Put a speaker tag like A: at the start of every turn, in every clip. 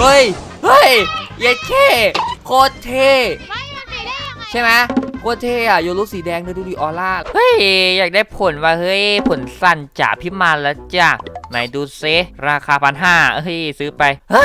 A: เฮ้ย เฮ้ยเย็ดเท่โคตรเท่
B: ไม่มันไม่ได้ยังไง
A: ใช่ไหมโคตรเท่อะโยรุสีแดงด้วยดูดิออร่า เฮ้ย อยากได้ผลว่าเฮ้ย ผลสั้นจ่าพิมานแล้วจ้ะไหนดูเซราคาพันห้าเฮ้ย ซื้อไปฮะ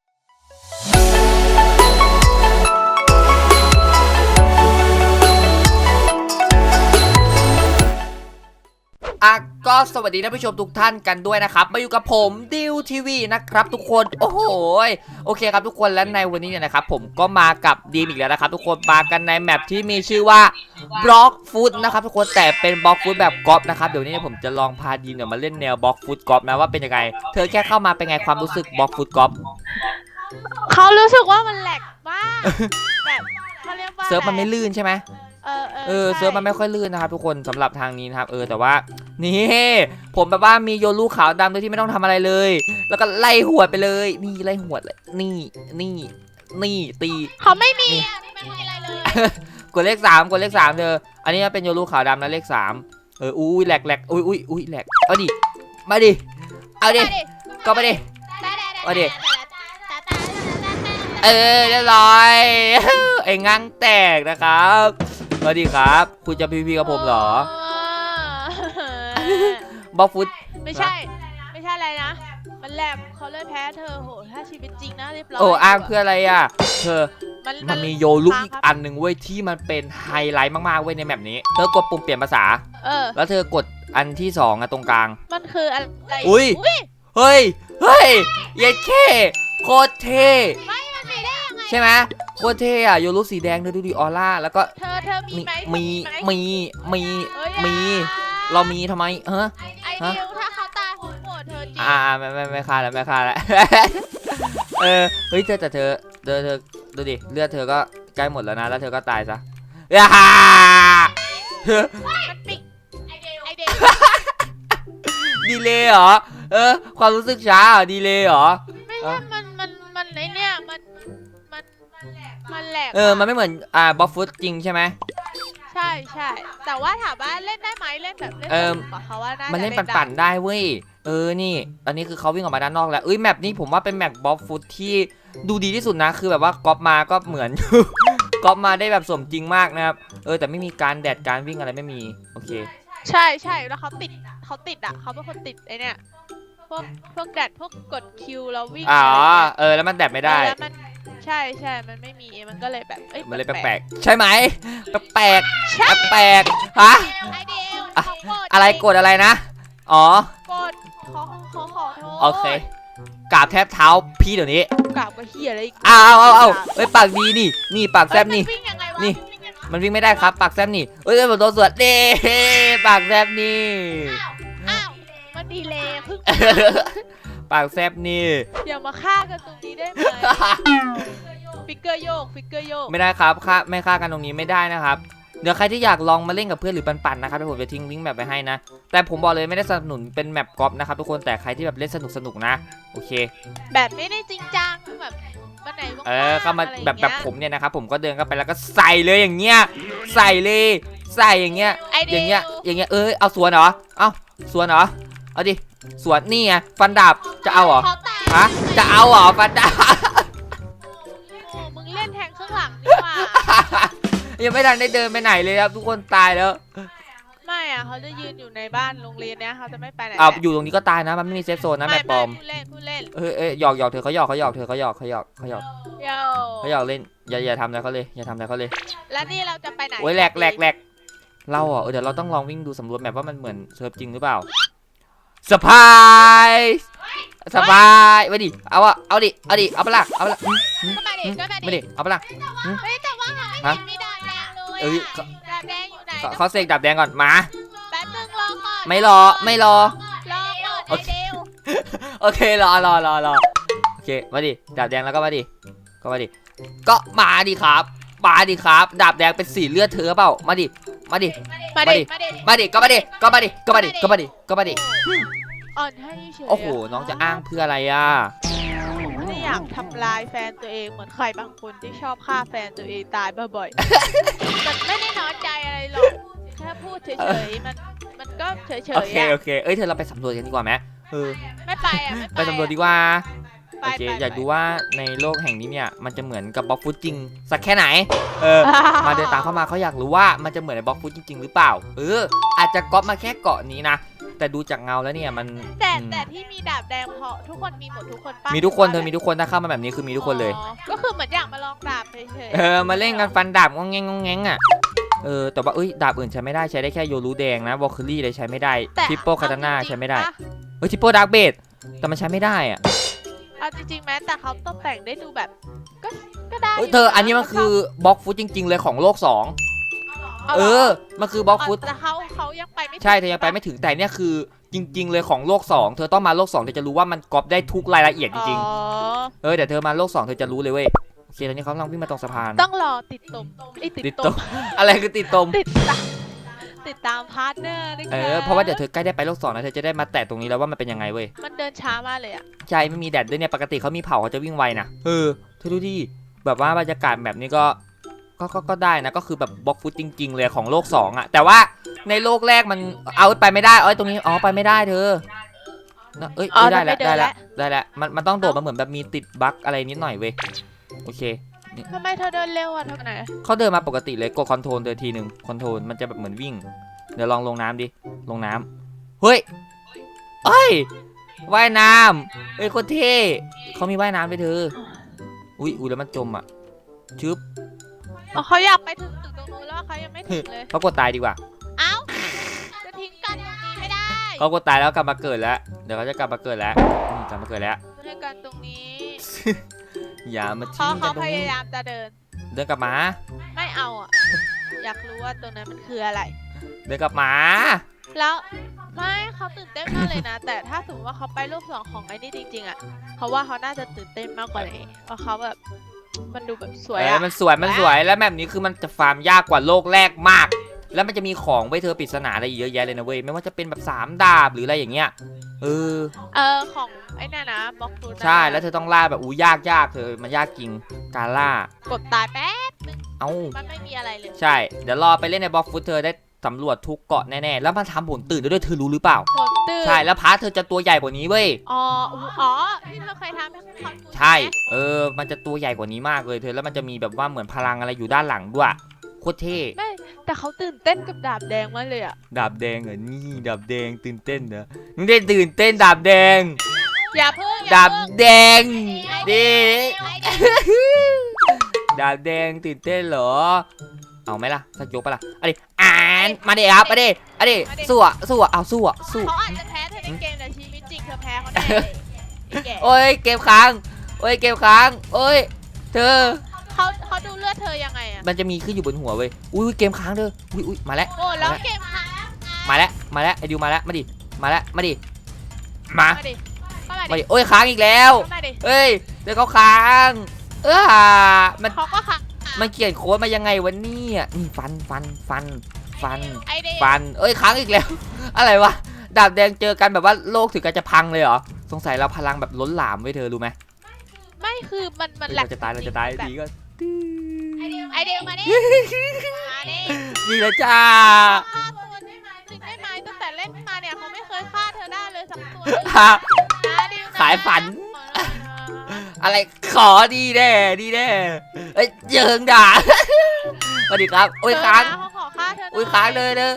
A: อะก็สวัสดีท่านผู้ชมทุกท่านกันด้วยนะครับ มาอยู่กับผมดิวทีวีนะครับทุกคน โอ้โหยโอเคครับทุกคนและในวันนี้เนี่ยนะครับผมก็มากับดีมอีกแล้วนะครับทุกคนมากันในแมปที่มีชื่อว่าบล็อกฟุตนะครับทุกคนแต่เป็นบล็อกฟุตแบบกอล์ฟนะครับเดี๋ยวนี้ผมจะลองพาดีมเนี่ยมาเล่นแนวบล็อกฟุตกอล์ฟนะว่าเป็นยังไง เธอแค่เข้ามาเป็นไงความรู้สึกบล็อกฟุตกอล์ฟ
B: เขารู้สึกว่ามันแหลกมากแบบเขาเรียกว่า
A: เซิร์ฟมันไม่
B: อะ
A: ลื่นใช่ไหม
B: เออเออ
A: เออ
B: ใช่
A: เซิร์ฟมันไม่ค่อยลื่นนะครับทุกคนสำหรับทางนี้นะครับเออแต่ว่า นี่ ผมแบบว่ามีโยลูขาวดำโดยที่ไม่ต้องทำอะไรเลย แล้วก็ไล่หวดไปเลย นี่ไล่หวดเลย นี่นี่นี่ตี
B: เขาไม่มี
A: นี่
B: อะไม่มีอะไรเลย
A: กดเลขสามกดเลขสามเธอ อันนี้เป็นโยลูขาวดำนะเลขสามเอออุ้ยแหลกแหลกอุ้ยอุ้ยอุ้ยแหลกเอาดิมาดิเอาดิก็มาดิเอาดิเออเรียบร้อยไอ้งังแตกนะครับสวัสดีครับ คุณจะพีพีกับผมเหรอ บล็อกฟุต
B: ไม่ใช่ ไม่ใช่อะไรนะ มันแลบเขาเลยแพ้เธอโหถ้าชีวิตจริงนะเรียบร้อย
A: โอ้อ้างเพื่ออะไรอะ เธอ
B: มัน
A: มันมีโยลุกอีกอันหนึ่งเว้ยที่มันเป็นไฮไลท์มากๆเว้ยในแบบนี้ เธอกดปุ่มเปลี่ยนภาษา
B: เออ
A: แล้วเธอกดอันที่สองอะตรงกลาง
B: มันคืออะไร
A: อุ๊ยเฮ้ย เฮ้ยเย็ดเท่โคตรเท่
B: ไม่มันไม่ได้ยังไง
A: ใช่ไหมโคตรเท่อะโยลุสีแดงเธอดูดิออร่า แล้วก็
B: เธอเธอมี
A: มี
B: ไหม
A: มี
B: ไห
A: มี มี
B: เอ้ย
A: มี
B: อย่
A: เรามีทำไมเฮ้
B: ไอ
A: ฮะ
B: เดียวถ้าเขาตายผมโหวตเธอจริง
A: อ่าไม่ไม่ไม่ฆ่าแล้วไม่ฆ่าแล้ว เออเฮ้ยเธอแต่เธอเธอเธอดูดิเลือดเธอก็ใกล้หมดแล้วนะแล้วเธอก็ตายซะอ่าฮ่า
B: มันปิดไอเดียวไอเดียว
A: ดีเลยเหรอเออความรู้สึกช้าเหรอดีเลยเหรอ
B: ไม่ใช่มันมันมันไอเนี่ยมันมันมันแหลก
A: เออมันไม่เหมือนอ่าบอฟฟุตจริงใช่ไหม
B: ใช่ใช่แต่ว่าถามว่าเล่นได้ไหมเล่นแบบเล่น
A: เออ
B: สนุกกว่าเขาว่าน่า
A: มันเล่น
B: จะได้
A: ปั่นๆได้เว้ย เออ นี่ ตอนนี้คือเขาวิ่งออกมาด้านนอกแล้ว เอ้ย แมปนี้ผมว่าเป็นแมปบอฟฟุตที่ดูดีที่สุดนะ คือแบบว่าก๊อปมาก็เหมือน ก๊อปมาได้แบบสมจริงมากนะครับ เออ แต่ไม่มีการแดดการวิ่งอะไรไม่มี โอเค
B: ใช่ใช่แล้วเขาติดเขาติดอะเขาเป็นคนติดไอเนี่ยพวกพวกแดดพวกกดคิวแล้ววิ่ง
A: อ๋อ
B: อะไรเงี้ย
A: เออ แล้วมันแดดไม่ได้
B: แล้วมัน ใช่ใช่มันไม่มีมันก็เลยแบบอ้
A: มันเลยแปลกๆใช่ไหมแปลก
B: ใช่
A: ๆแปลกๆฮะ
B: ไอเดียว
A: อะ
B: เขาโกรธ
A: อะไรกดอะไรนะ อ๋อ
B: กดขอขอขอโทษ
A: โอเคกราบแทบเท้าพี่เดี๋ยวนี้
B: กราบกับเฮียอะไรอีก
A: เอาเอาเอาเอาเอ้ยปากดีนี่ นี่ปากแซบนี่
B: เอ้ยมัวิ่งยังไงวะ
A: นี่
B: วิ่งยังไงวะ
A: มันวิ่งไม่ได้ครับ ปากแซบนี่เอ้ยผมโดนสวดเด้ปากแซบนี่
B: อ้าวมันดีเลยเพิ่ง
A: ปากแซบนี่
B: อย่ามาฆ่ากันตรงนี้ได้ไหมฟิกเกอร์โยกฟิกเกอร์โยก
A: ไม่ได้ครับค่าไม่ค่ากันตรงนี้ไม่ได้นะครับ เดี๋ยวใครที่อยากลองมาเล่นกับเพื่อนหรือปันๆนะครับเดี๋ยวผมจะทิ้งลิงก์แบบไปให้นะ แต่ผมบอกเลยไม่ได้สนับสนุนเป็นแมปกอล์ฟนะครับทุกคนแต่ใครที่แบบเล่นสนุกๆนะ โอเค
B: แบบไม่ได้จริงจังแบบวันไหนว่างๆ
A: เออเข้ามา
B: อะไรอย่ง
A: แบบแบบ
B: เงี้ย
A: ผมเนี่ยนะครับผมก็เดินเข้าไปแล้วก็ใส่เลยอย่างเงี้ยใส่เลย ใส่อย่างเงี้ย
B: ไอ
A: อ
B: เดี
A: ย่างเงี้ย อย่างเงี้ย เออเอาสวนเหรอ เอาสวนเหรอ เอาดิ สวนนี่ไงฟันดาบจะเอาเหรอ
B: เขาตาย
A: ฮะ จะเอาเหรอฟันดาบ
B: โอ้มึงเล่นแทงข้างหลังนี่หว่า
A: ยังไม่ทันได้เดินไปไหนเลยครับ ทุกคนตายแล้ว
B: ไม่อะเขาจะยืนอยู่ในบ้านโรงเรียนเนี้ยเขาจะไม่ไปไหน
A: เอาอยู่ตรงนี้ก็ตายนะ มันไม่มีเซฟโซนนะแมปปลอม
B: พูดเล่นพูดเล่น
A: เอ้ยเอ้ยหยอกหยอกเธอเขาหยอกเขาหยอกเธอเขาหยอกเขาหยอกเขาหยอก
B: โย่
A: เขาหยอกเล่น อย่าอย่าทำอะไรเขาเลย อย่าทำอะไรเขาเลย
B: แล้วนี่เราจะไปไหน
A: โอ้ยแหลกแหลกแหลกเราอะเออเดี๋ยวเราต้องลองวิ่งดูสำรวจแมปว่ามันเหมือนเซิร์ฟจริงหรือเปล่า สปายสปายไปดิ เอาอะเอาดิ เอาดิ เอาไปะละเอาไปะละอืมอืม
B: ก็มาดิ
A: อืม
B: ก็มา
A: ไม่
B: ดิ
A: ดิเอาไปะละ
B: เฮ้ยแต่ว่าไม่
A: ฮะ
B: เห็นมีดาบแดงเลย
A: เอ้ย
B: อะดาบแดงอยู่ไหน
A: เขาเขาเสกดาบแดงก่อน มา
B: แป๊บนึงรอก่อน
A: ไม่รอ ไม่รอ
B: รอก่อน
A: โอ
B: ไอ
A: เค
B: เดว
A: โอเค รอรอรอรอโอเค มาดิ ดาบแดงแล้วก็มาดิ ก็มาดิ ก็มาดิครับ มาดิครับ ดาบแดงเป็นสีเลือดเธอเปล่า มาดิ มาดิ
B: มา
A: มา
B: ดิ
A: ดิ
B: มาดิ
A: มาดิ ก็มาดิ ก็มาดิ ก็มาดิ ก็มาดิ ก็มาดิ
B: อ่อนให้เฉย
A: โอ้โห น้องจะอ้างเพื่ออะไรอะ
B: ไม่ได้อยากทำลายแฟนตัวเองเหมือนใครบางคนที่ชอบฆ่าแฟนตัวเองตายบ่อยๆมันไม่ได้น้อยใจอะไรหรอก แค่พูดเฉยๆ มัน มันก็เฉยๆ
A: โอเค
B: อะ
A: โอเค เอ้ย เธอเราไปสำรวจกันดีกว่าไหมเออ
B: ไม่ไปอะไม่ไป
A: ไปสำรวจดีกว่า
B: ไป
A: โอเค
B: ไป
A: อยาก
B: ไป
A: ดูว่าในโลกแห่งนี้เนี่ยมันจะเหมือนกับบล็อกฟุตจริง สักแค่ไหน เออ มาเดินตามเข้ามาเขาอยากรู้ว่ามันจะเหมือนในบล็อกฟุตจริง ๆ หรือเปล่า เออ อาจจะก๊อปมาแค่เกาะนี้นะ แต่ดูจากเงาแล้วเนี่ยมัน
B: แต่
A: อืม
B: แต่ที่มีดาบแดงเพราะทุกคนมีหมดทุกคนปะ
A: มีทุกคนเธอมีทุกคนถ้าเข้ามาแบบนี้คือมีทุกคนเลย
B: อ๋อก็คือเหมือนอยากมาลองดาบเฉยๆ
A: เออมาเล่นกันฟันดาบงองแงงงองแงงอะเออแต่ว่าเอ้ยดาบอื่นใช้ไม่ได้ใช้ได้แค่โยรูแดงนะวอลคิลี่เลยใช้ไม่ได้
B: แต่
A: ทิปโป้คาตาน่า
B: เอจริงๆ
A: ใช้ไม่ได้
B: ปะ
A: เฮ้ยทิปโป้ดาร์กเบดแต่มันใช้ไม่ได้อะ
B: เอาจริงๆแม้แต่เขาตกแต่งได้ดูแบบ ก็ก็ได้
A: เฮ้ย
B: ยู่
A: เธอะอันนี้มันคือบล็อกฟุตจริง ๆ เลยของโลกสองาเอ
B: หร
A: อมันคือบล็อกฟุต
B: แต่เขาเขายังไปไม่ถึ
A: ใช่เธอยังไปไม่ถึงแต่เนี่ยคือจริง ๆ เลยของโลก2เธอต้องมาโลก2เธอจะรู้ว่ามันก๊อปได้ทุกรายละเอียดจริง
B: อ๋อ
A: ๆเออเดี๋ยวเธอมาโลก2เธอจะรู้เลยเว้ยโอเคตอนนี้เขากำลังวิ่งมาตรงสะพาน
B: ต้องรอติดตมไอ้ยติด
A: ติด
B: ต
A: ต
B: ม
A: มอะไรคือติดตม
B: ติดตาม ติดตามพาร์ทเนอร์นี่
A: เออเพราะว่าเดี๋ยวเธอใกล้ได้ไปโลก2แล้วเธอจะได้มาแตะตรงนี้แล้วว่ามันเป็นยังไงเว้ย
B: มันเดินช้ามากเลยอะ
A: ใช่ไม่มีแดดด้วยเนี่ยปกติเขามีเผาเขาจะวิ่งไวนะเออเธอดูดิแบบว่าบรรยากาศแบบนี้ก็ก็ก็ก็ได้นะก็คือแบบบล็อกฟุตจริง ๆ เลยของโลก2อะ แต่ว่าในโลกแรกมันเอาไปไม่ได้เอ้ยตรงนี้อ๋อไปไม่ได้เธอนะเอ้ย
B: อ๋อ
A: เอ้ยได้แล้ว
B: มันไม่เดิ
A: ได้
B: น
A: แล้ว
B: แล้ว
A: ได้แล้วมันมันต้องโดดมาเหมือนแบบมีติดบั๊กอะไรนิดหน่อยเว้ยโอเค
B: ทำไมเธอเดินเร็วอะทำไม
A: เขาเดินมาปกติเลยกดคอนโทรลเดินทีหนึ่งคอนโทรลมันจะแบบเหมือนวิ่ง เดี๋ยวลองลงน้ำดิ ลงน้ำเฮ้ยเอ้ยว่ายน้ำเอ้ยโคนเท่เขามีว่ายน้ำด้วยเธอ อุ้ยอุ้ยแล้วมันจมอะชึบ
B: อ๋อเขาอยากไปถึงตึกตรงนู้นแล้วเขายังไม่ถึงเลย
A: เขากดตายดีกว่า
B: เอ้า จะทิ้งกันตรงนี้ไม่ได้
A: เขากดตายแล้วกลับมาเกิดแล้ว เดี๋ยวเขาจะกลับมาเกิดแล้วอืมกลับมาเกิดแล้ว
B: ทิ้งกันตรงนี้
A: อย่ามา
B: เขา
A: ทิ้งกั
B: เขา
A: นตร
B: พ
A: งนี้
B: ยายามจะเดิน
A: เดินกลับมา
B: ไม่เอาอะ อยากรู้ว่าตรงนั้นมันคืออะไร
A: เดินกลับมา
B: แล้วไม่เขาตื่นเต้นมากเลยนะ แต่ถ้าสมมติว่าเขาไปรูปสองของไอ้นี่จริง ๆอะเขาว่าเขาน่าจะตื่นเต้นมากกว่านี้เพราะเขาแบบมันดูแบบสวย
A: เออ
B: อะ
A: มันสวยมันสวยแล้วแบบนี้คือมันจะฟาร์มยากกว่าโลกแรกมาก แล้วมันจะมีของไว้เธอปริศนาอะไรอีกเยอะแยะเลยนะเว้ยไม่ว่าจะเป็นแบบสามดาบหรืออะไรอย่างเงี้ยเออ
B: เออของไอ้นี่นนะบล็อกฟูด
A: ใช่แล้วเธอต้องล่าแบบอู้ยากยากเธอมันยากจริงการล่า
B: กดตายแป๊บ
A: เอ้า
B: มันไม่มีอะไรเลย
A: ใช่ เดี๋ยวรอไปเล่นในบล็อกฟุตเธอได้สำรวจทุกเกาะแน่ๆแล้วมันทำผลตื่นได้ด้วยเธอรู้หรือเปล่า
B: ผลตื่น
A: ใช่แล้วพาร์ทเธอจะตัวใหญ่กว่านี้เว้ย
B: อ๋ออู้อ๋อที่เธอเคยทำให้เขาดู
A: ใช่
B: ไหม
A: เออ มันจะตัวใหญ่กว่านี้มากเลยเธอแล้วมันจะมีแบบว่าเหมือนพลังอะไรอยู่ด้านหลังด้วย โคตรเท่
B: ไม่แต่เขาตื่นเต้นกับดาบแดงมากเลยอะ
A: ดาบแดงเหรอนี่ดาบแดงตื่นเต้นเหรอมึงได้ตื่นเต้นดาบแดง
B: อย่าเพิ่งอย่า
A: ดาบ
B: เพิ่ง
A: แดงดิ
B: ไอ้เด็ก
A: ดาบแดงตื่นเต้นเหรอ เอาไหมล่ะสักยกปะล่ะอะดิอ่านมาดิครับมาดิอะดิสู้อะสู้อะเอาสู้อะสู้
B: เขาอาจจะแพ้เธอในเกมแต่ชีวิตจริงเธอแพ้เขาแน่เลยไอ้แก่
A: โอ้ยเกมค้างโอ้ยเกมค้างโอ้ยเธอ
B: เขาเขาดูเลือดเธอยังไงอะ
A: มันจะมีขึ้นอยู่บนหัวเว้ย อุ้ยเกมค้างเธออุ้ยอุ้ยมาแล้ว
B: โอ้แล้วเกมค้าง
A: มาแล้ว มาแล้วไอดิวมาแล้ว มาดิ มาแล้ว มาดิ มา
B: มาดิเข้ามา
A: มา
B: ดิ
A: ดิโอ้ยค้างอีกแล้ว
B: เข้ามาดิ
A: เอ้ย เดี๋ยวเขาค้าง เออมัน
B: เขาก็ค้าง
A: มันเขียนโค้ดมายังไงวะเนี่ยนี่ฟันฟันฟันฟัน
B: ไอเด็ก
A: ฟัน เอ้ยค้างอีกแล้ว อะไรวะ ดาบแดงเจอกันแบบว่าโลกถึงกันจะพังเลยเหรอ สงสัยเราพลังแบบล้นหลามไว้ยเธอรู้ไหม
B: ไม่คือมันมันแหล
A: เรา
B: ก
A: จะตายเราจะตาย
B: แบบ
A: ดีก็
B: ไอเด็กมาดิมาดิ
A: ดีแล้วจ้า
B: ฆ่าตัวได้ไหมจริงได้ไหมตั้งแต่เล่นมาเนี่ยเขาไม่เคยฆ่าเธอได้เลยสักตัวนะดิวนะ
A: ขายฝัน อะไรขอดีแน่ดีแน่เอ้ยเจิงด่า สวัสดีครับโอ้ยค้าง
B: เธอนะเขาขอฆ่าเธอหน่
A: อุ้ยค้างเลยเนอะ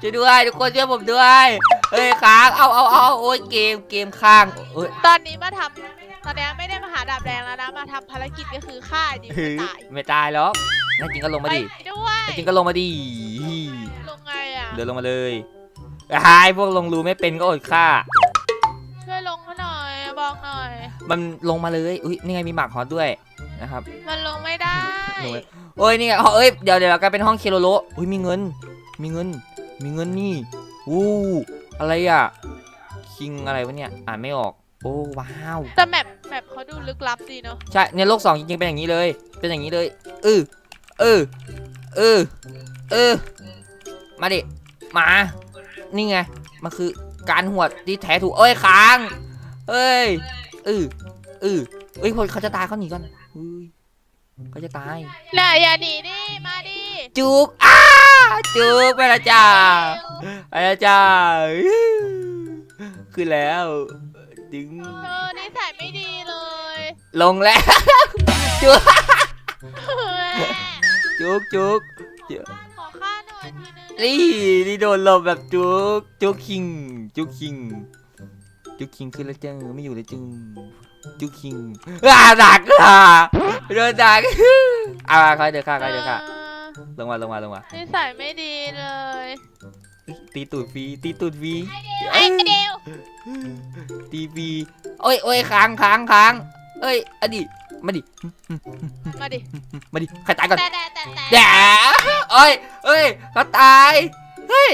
A: ช่วยด้วยทุกคนช่วยผมด้วยเอ้ยค้าง เอาเอาเอาโอ้ยเกมเกมค้างเอ้ย
B: ตอนนี้มาทำ ตอนนี้ไม่ได้มาหาดาบแดงแล้วนะ มาทำภารกิจก็คือฆ่าไอ้ดิวให้ตาย
A: ไม่ตายหรอกนั่นจริงก็ลงมาดิ
B: ไปด้วย
A: นั่นจริงก็ลงมาดิ
B: ลงไงอะ
A: เดินลงมาเลยไอ้พวกลงรูไม่เป็นก็อดฆ่า
B: ช่วยลงมาหน่อยบอกหน่อย
A: มันลงมาเลย อุ้ยนี่ไงมีหมากฮอตด้วยนะครับ
B: มันลงไม่ได้
A: ลงไม่โอ้ยนี่ไงเอ้ยเดี๋ยวเดี๋ยวกลายเป็นห้องเคโรโลอุ้ยมีเงิน มีเงิน มีเงินนี่วู้อะไรอะคิงอะไรวะเนี่ยอ่านไม่ออกโอ้ว้าว
B: แต่แมปแมปเขาดูลึกลับดีเนาะ
A: ใช่เนี่ยโลกสองจริงๆเป็นอย่างนี้เลย เป็นอย่างนี้เลยเออเออเออเออมาดิมา นี่ไงมันคือการหวดที่แท้ถูกเอ้ยค้างเอ้ยเออเออเอ้ยคนเขาจะตายเขาหนีก่อนเฮ้ยเขาจะตาย
C: น่ะอย่าหนีดิมาดิ
A: จุกอ้าจุกไปและจ้าไปและจ้าขึ้นแล้ว ดึง
C: เธอนิสัยไม่ดีเลย
A: ลงแล้ว จุกจุกจุก
C: ขอค่าหน่อยทีนึง
A: นี่นี่โดนลมแบบจุกจุกคิง จุกคิง จุกคิงขึ้นแล้วจ้าไม่อยู่แล้วจึง จุกคิงอ่าดักอะโดนดักอ่าใครเดี๋ยวข้าใครเดี๋ยวข้า
C: เออ
A: ลงมาลงมาลงมา
C: นิสัยไม่ดีเลย
A: ตีตูดฟรีตีตูดฟรี
C: ไอ้เดียว
A: ตีฟรีโอ้ยโอ้ยค้างค้างค้างเอ้ยอดีมาดิ
C: มาดิ
A: มาดิใครตายก่อน
C: แต่แต่แต่แต่
A: แด่เอ้ยเอ้ยเขาตายเฮ้ย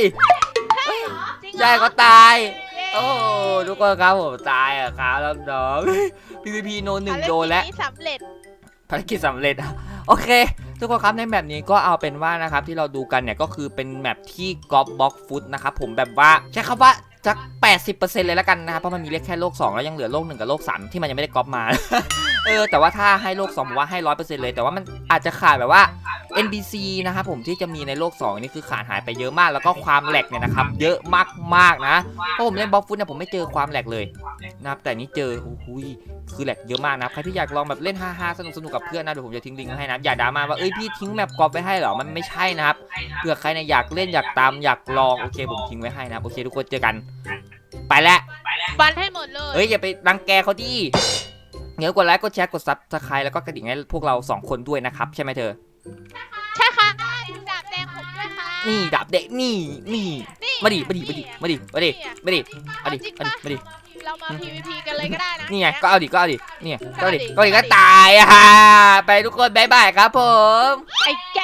C: จริงเหรอ
A: ใช่เขาตาย
C: เย้
A: โอ้ทุกคนครับผมตายอะครับน้องพีพีพีโนหนึ่ง
C: ภารกิจ
A: โดนแล้ว
C: นี้สำเร็จ
A: ภารกิจสำเร็จอะโอเค ทุกคนครับในแมปนี้ก็เอาเป็นว่านะครับที่เราดูกันเนี่ยก็คือเป็นแมปที่กอล์ฟบ็อกฟุตนะครับผมแบบว่าใช้คำว่าจัก 80%เลยแล้วกันนะครับเพราะมันมีเลขแค่โลก 2 แล้วยังเหลือโลก 1 กับโลก 3 ที่มันยังไม่ได้ก๊อปมา เออแต่ว่าถ้าให้โลก2ผมว่าให้100%เลยแต่ว่ามันอาจจะขาดแบบว่า NPC นะครับผมที่จะมีในโลก 2 นี่คือขาดหายไปเยอะมาก แล้วก็ความแหลกเนี่ยนะครับเยอะมากๆนะเพราะผมเล่นบ็อกฟุตเนี่ยผมไม่เจอความแหลกเลยนะครับแต่นี่เจอโอ้โหยคือแหลกเยอะมากนะใครที่อยากลองแบบเล่นฮาๆสนุกสนุกๆกับเพื่อนนะเดี๋ยวผมจะทิ้งลิงก์ไว้ให้นะอย่าด่ามาว่าเอ้ยพี่ทิ้งแมปกรอบไว้ให้เหรอมันไม่ใช่นะครับเผื่อใครเนี่ยอยากเล่นอยากตามอยากลองโอเคผมทิ้งไว้ให้นะครับโอเค ทุกคนเจอกัน ไปแล้ว
C: บันให้หมดเลย
A: เฮ้ยอย่าไปรังแกเขาดิ เดี๋ยวกดไลค์กดแชร์กดซับสไครต์แล้วก็กระดิ่งให้พวกเราสองคนด้วยนะครับ ใช่ไหมเธอ
C: ใช่ค่ะดูดาบแดงผมด้วยค่ะ
A: นี่ดาบเด็กนี่นี่
C: นี่
A: มาดิมาดิมาดิมาดิมาดิมาดิ
C: เอา
A: มาดิ
C: จริง
A: มาดิ
C: ปะ
A: มาดิ
C: เรามา PVP กันเลยก็ได้นะ
A: นี่ไงก็เอาดิก็เอาดิเนี่ยก็เอาดิ
C: ก็
A: ก็
C: เอา
A: เอา
C: ดิ
A: ดิก็ตายอะไปทุกคนบ๊ายบายครับผม
C: ไอ้แก